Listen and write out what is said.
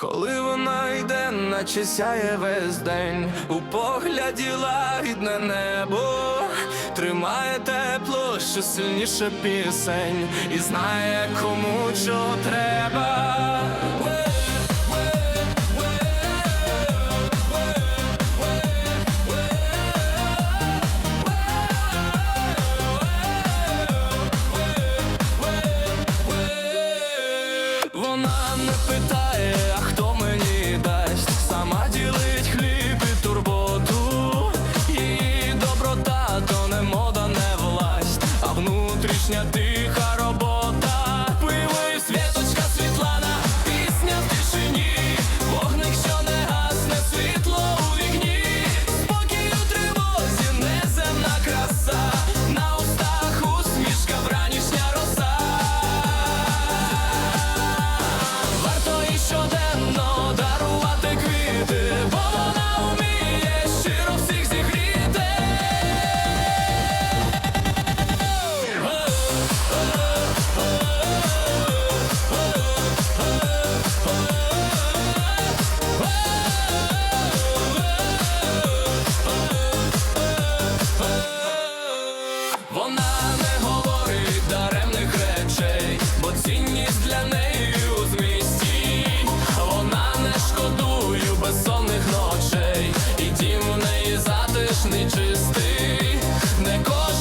Коли вона йде, наче сяє весь день, у погляді лагідне небо, тримає тепло, що сильніше пісень, і знає, кому чого треба. Вона не питає, а хто. Вона не говорить даремних речей, бо цінність для неї у змісті, вона не шкодує безсонних ночей, і дім в неї затишний чистий, не кожен.